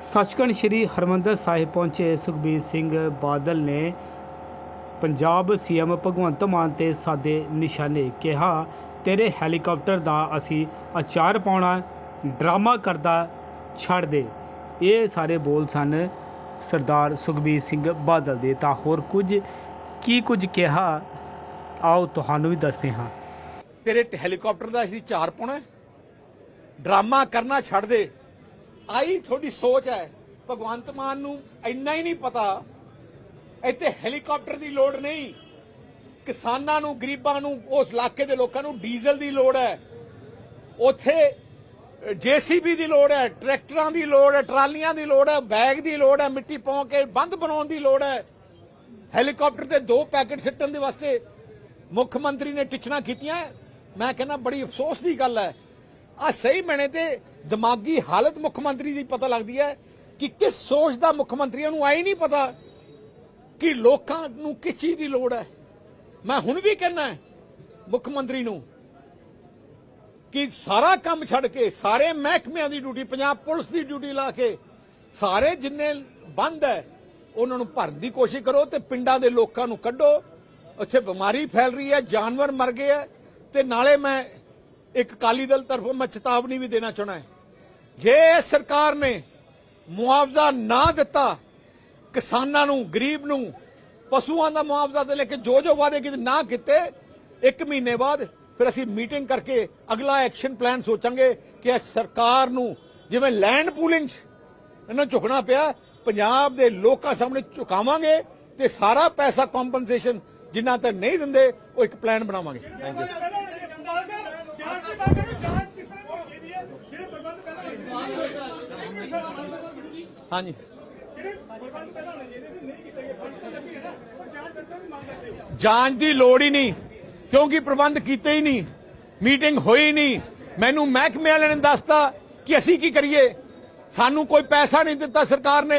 ਸੱਚਖੰਡ ਸ੍ਰੀ ਹਰਮੰਦਰ ਸਾਹਿਬ ਪਹੁੰਚੇ ਸੁਖਬੀਰ ਸਿੰਘ ਬਾਦਲ ਨੇ ਪੰਜਾਬ ਸੀਐਮ ਭਗਵੰਤ ਮਾਨ ਤੇ ਸਾਦੇ ਨਿਸ਼ਾਨੇ ਕਿਹਾ, ਤੇਰੇ ਹੈਲੀਕਾਪਟਰ ਦਾ ਅਸੀਂ ਅਚਾਰ ਪਾਉਣਾ, ਡਰਾਮਾ ਕਰਦਾ ਛੱਡ ਦੇ। ਇਹ ਸਾਰੇ ਬੋਲ ਸਨ ਸਰਦਾਰ ਸੁਖਬੀਰ ਸਿੰਘ ਬਾਦਲ ਦੇ। ਤਾਂ ਹੋਰ ਕੁਝ, ਕੀ ਕੁਝ ਕਿਹਾ? ਆਓ ਤੁਹਾਨੂੰ ਵੀ ਦੱਸਦੇ ਹਾਂ। ਤੇਰੇ ਹੈਲੀਕਾਪਟਰ ਦਾ ਅਸੀਂ ਚਾਰ ਪਾਉਣਾ, ਡਰਾਮਾ ਕਰਨਾ ਛੱਡ ਦੇ। ਆਈ ਤੁਹਾਡੀ ਸੋਚ ਹੈ। ਭਗਵੰਤ ਮਾਨ ਨੂੰ ਇੰਨਾ ਹੀ ਨਹੀਂ ਪਤਾ, ਇੱਥੇ ਹੈਲੀਕਾਪਟਰ ਦੀ ਲੋੜ ਨਹੀਂ। ਕਿਸਾਨਾਂ ਨੂੰ, ਗਰੀਬਾਂ ਨੂੰ, ਉਸ ਇਲਾਕੇ ਦੇ ਲੋਕਾਂ ਨੂੰ ਡੀਜ਼ਲ ਦੀ ਲੋੜ ਹੈ। ਉੱਥੇ ਜੀਸੀਬੀ ਦੀ ਲੋੜ ਹੈ, ਟਰੈਕਟਰਾਂ ਦੀ ਲੋੜ ਹੈ, ਟਰਾਲੀਆਂ ਦੀ ਲੋੜ ਹੈ, ਬੈਗ ਦੀ ਲੋੜ ਹੈ, ਮਿੱਟੀ ਪਾਉ ਕੇ ਬੰਦ ਬਣਾਉਣ ਦੀ ਲੋੜ ਹੈ। ਹੈਲੀਕਾਪਟਰ ਤੇ ਦੋ ਪੈਕੇਟ ਸਿੱਟਣ ਦੇ ਵਾਸਤੇ ਮੁੱਖ ਮੰਤਰੀ ਨੇ ਟਿਚਣਾ ਕੀਤੀਆਂ। ਮੈਂ ਕਹਿੰਦਾ ਬੜੀ ਅਫਸੋਸ ਦੀ ਗੱਲ ਹੈ। ਆ ਸਹੀ ਮੈਨੇ ਤੇ ਦਿਮਾਗੀ ਹਾਲਤ ਮੁੱਖ ਮੰਤਰੀ ਦੀ ਪਤਾ ਲੱਗਦੀ ਹੈ ਕਿ ਕਿਸ ਸੋਚ ਦਾ ਮੁੱਖ ਮੰਤਰੀਆਂ ਨੂੰ ਆਈ ਨਹੀਂ ਪਤਾ ਕਿ ਲੋਕਾਂ ਨੂੰ ਕਿਸ ਚੀਜ਼ ਦੀ ਲੋੜ ਹੈ। ਮੈਂ ਹੁਣ ਵੀ ਕਹਿੰਦਾ ਮੁੱਖ ਮੰਤਰੀ ਨੂੰ ਕਿ ਸਾਰਾ ਕੰਮ ਛੱਡ ਕੇ, ਸਾਰੇ ਮਹਿਕਮਿਆਂ ਦੀ ਡਿਊਟੀ, ਪੰਜਾਬ ਪੁਲਿਸ ਦੀ ਡਿਊਟੀ ਲਾ ਕੇ ਸਾਰੇ ਜਿੰਨੇ ਬੰਦ ਹੈ, ਉਹਨਾਂ ਨੂੰ ਭਰਨ ਦੀ ਕੋਸ਼ਿਸ਼ ਕਰੋ ਤੇ ਪਿੰਡਾਂ ਦੇ ਲੋਕਾਂ ਨੂੰ ਕੱਢੋ। ਉੱਥੇ ਬਿਮਾਰੀ ਫੈਲ ਰਹੀ ਹੈ, ਜਾਨਵਰ ਮਰ ਗਏ ਹੈ ਤੇ ਨਾਲੇ ਮੈਂ ਇੱਕ ਕਾਲੀ ਦਲ ਤਰਫੋਂ ਮੈਂ ਚੇਤਾਵਨੀ ਵੀ ਦੇਣਾ ਚਾਹਣਾ ਹੈ। ਜੇ ਸਰਕਾਰ ਨੇ ਮੁਆਵਜ਼ਾ ਨਾ ਦਿੱਤਾ, ਕਿਸਾਨਾਂ ਨੂੰ, ਗਰੀਬ ਨੂੰ, ਪਸ਼ੂਆਂ ਦਾ ਮੁਆਵਜ਼ਾ ਦੇ ਲੈ ਕੇ ਜੋ ਜੋ ਵਾਅਦੇ ਕੀਤੇ ਨਾ ਕੀਤੇ, ਇੱਕ ਮਹੀਨੇ ਬਾਅਦ ਫਿਰ ਅਸੀਂ ਮੀਟਿੰਗ ਕਰਕੇ ਅਗਲਾ ਐਕਸ਼ਨ ਪਲਾਨ ਸੋਚਾਂਗੇ ਕਿ ਇਹ ਸਰਕਾਰ ਨੂੰ ਜਿਵੇਂ ਲੈਂਡ ਪੂਲਿੰਗ ਇਹਨਾਂ ਨੂੰ ਝੁਕਣਾ ਪਿਆ, ਪੰਜਾਬ ਦੇ ਲੋਕਾਂ ਸਾਹਮਣੇ ਝੁਕਾਵਾਂਗੇ ਤੇ ਸਾਰਾ ਪੈਸਾ ਕੰਪਨਸੇਸ਼ਨ ਜਿੰਨਾ ਤੱਕ ਨਹੀਂ ਦਿੰਦੇ, ਉਹ ਇੱਕ ਪਲਾਨ ਬਣਾਵਾਂਗੇ। ਥੈਂਕ ਯੂ ਜਾਂਚ ਦੀ ਬਾਤ ਕਰੋ ਜਾਂਚ ਕਿਸ ਤਰ੍ਹਾਂ ਹੋਣੀ ਚਾਹੀਦੀ ਹੈ ਜਿਹੜੇ ਪ੍ਰਬੰਧ ਪਹਿਲਾਂ ਹੋਣੇ ਸੀ ਹਾਂਜੀ। ਜਿਹੜੇ ਪ੍ਰਬੰਧ ਪਹਿਲਾਂ ਹੋਣੇ ਚਾਹੀਦੇ ਸੀ ਨਹੀਂ ਕੀਤੇ ਗਏ ਪੰਜ ਲੱਗੀ ਹੈ ਨਾ ਉਹ ਜਾਂਚ ਬੱਚਾ ਵੀ ਮੰਗ ਕਰਦੇ ਹੋ ਜਾਂਚ ਦੀ ਲੋੜ ਹੀ ਨਹੀਂ, ਕਿਉਂਕਿ ਪ੍ਰਬੰਧ ਕੀਤੇ ਹੀ ਨਹੀਂ, ਮੀਟਿੰਗ ਹੋਈ ਨਹੀਂ। ਮੈਨੂੰ ਮਹਿਕਮੇ ਵਾਲਿਆਂ ਨੇ ਦੱਸਤਾ ਕਿ ਅਸੀਂ ਕੀ ਕਰੀਏ? ਸਾਨੂੰ ਕੋਈ ਪੈਸਾ ਨਹੀਂ ਦਿੱਤਾ ਸਰਕਾਰ ਨੇ।